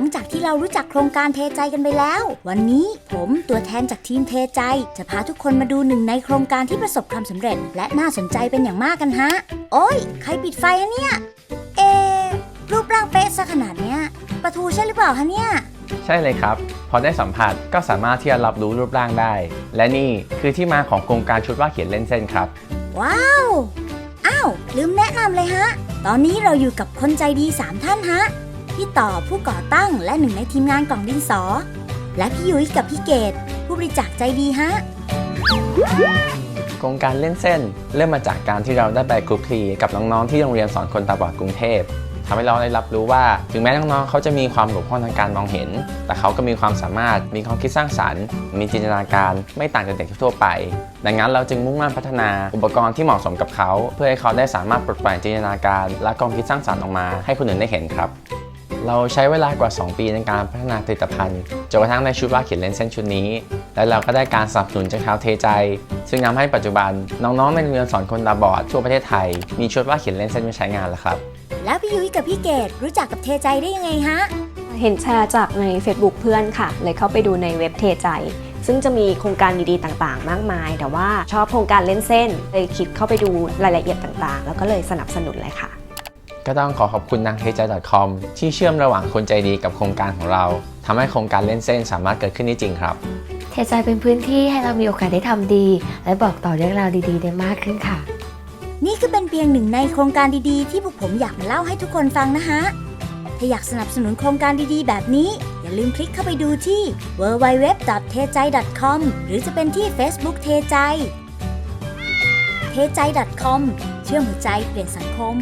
งจากที่เรารู้จักโครงการเทใจกันไปแล้ว วันนี้ผมตัวแทนจากทีมเทใจ จะพาทุกคนมาดูหนึ่งในโครงการที่ประสบความสำเร็จ และน่าสนใจเป็นอย่างมากกันฮะ โอ้ย ใครปิดไฟอะเนี่ย เอะรูปร่างเป๊ะซะขนาดเนี้ยประทูใช่หรือเปล่าคะเนี่ย ใช่เลยครับ พอได้สัมผัสก็สามารถที่จะรับรู้รูปร่างได้ และนี่คือที่มาของโครงการชุดว่าเขียนเล่นเส้นครับ ว้าว อ้าว ลืมแนะนำเลยฮะ ตอนนี้เราอยู่กับคนใจดี 3 ท่านฮะ พี่ต่อผู้ก่อตั้งและหนึ่งในทีมงานกล่องดินสอ และพี่ยุ้ยกับพี่เกดผู้บริจาคใจดีฮะ โครงการเล่นเส้น เริ่มมาจากการที่เราได้ไปคลุกคลีกับน้องๆที่โรงเรียนสอนคนตาบอดกรุงเทพทำให้เราได้รับรู้ว่า ถึงแม้น้องๆเขาจะมีความบกพร่องทางการมองเห็น แต่เขาก็มีความสามารถมีความคิดสร้างสรรค์ มีจินตนาการไม่ต่างจากเด็กทั่วไป ดังนั้นเราจึงมุ่งมั่นพัฒนาอุปกรณ์ที่เหมาะสมกับเขา เพื่อให้เขาได้สามารถปลดปล่อยจินตนาการ และความคิดสร้างสรรค์ออกมา ให้คนอื่นได้เห็นครับ เราใช้เวลากว่า 2 ปีในการพัฒนาผลิตภัณฑ์จนกระทั่งในชุดว่าเขียนเล่นเส้นชุดนี้ และเราก็ได้การสนับสนุนจากชาวเทใจ ซึ่งทำให้ปัจจุบันน้องๆในโรงเรียนสอนคนตาบอดทั่วประเทศไทย มีชุดว่าเขียนเล่นเส้นมาใช้งานแล้วครับ แล้วพี่ยุ้ยกับพี่เกดรู้จักกับเทใจได้ยังไงฮะเห็นแชร์จากใน Facebook เพื่อนค่ะ เลยเข้าไปดูในเว็บเทใจ ซึ่งจะมีโครงการดีๆต่างๆ มากมาย แต่ว่าชอบโครงการเล่นเส้น เลยคิดเข้าไปดูรายละเอียดต่างๆ แล้วก็เลยสนับสนุนเลยค่ะ ก็ต้องขอขอบคุณทางเทใจ .com ที่เชื่อมระหว่างคนใจดีกับโครงการของเราทำให้โครงการเล่นเส้นสามารถเกิดขึ้นได้จริงครับเทใจเป็นพื้นที่ให้เรามีโอกาสได้ทำดี และบอกต่อเรื่องราวดีๆ ได้มากขึ้นค่ะ นี่ก็เป็นเพียงหนึ่งในโครงการดีๆ ที่พวกผมอยากมาเล่าให้ทุกคนฟังนะฮะ ถ้าอยากสนับสนุนโครงการดีๆ แบบนี้ อย่าลืมคลิกเข้าไปดูที่ www.tejai.com หรือจะเป็นที่ Facebook เทใจ เทใจ .com เชื่อมหัวใจเปลี่ยนสังคม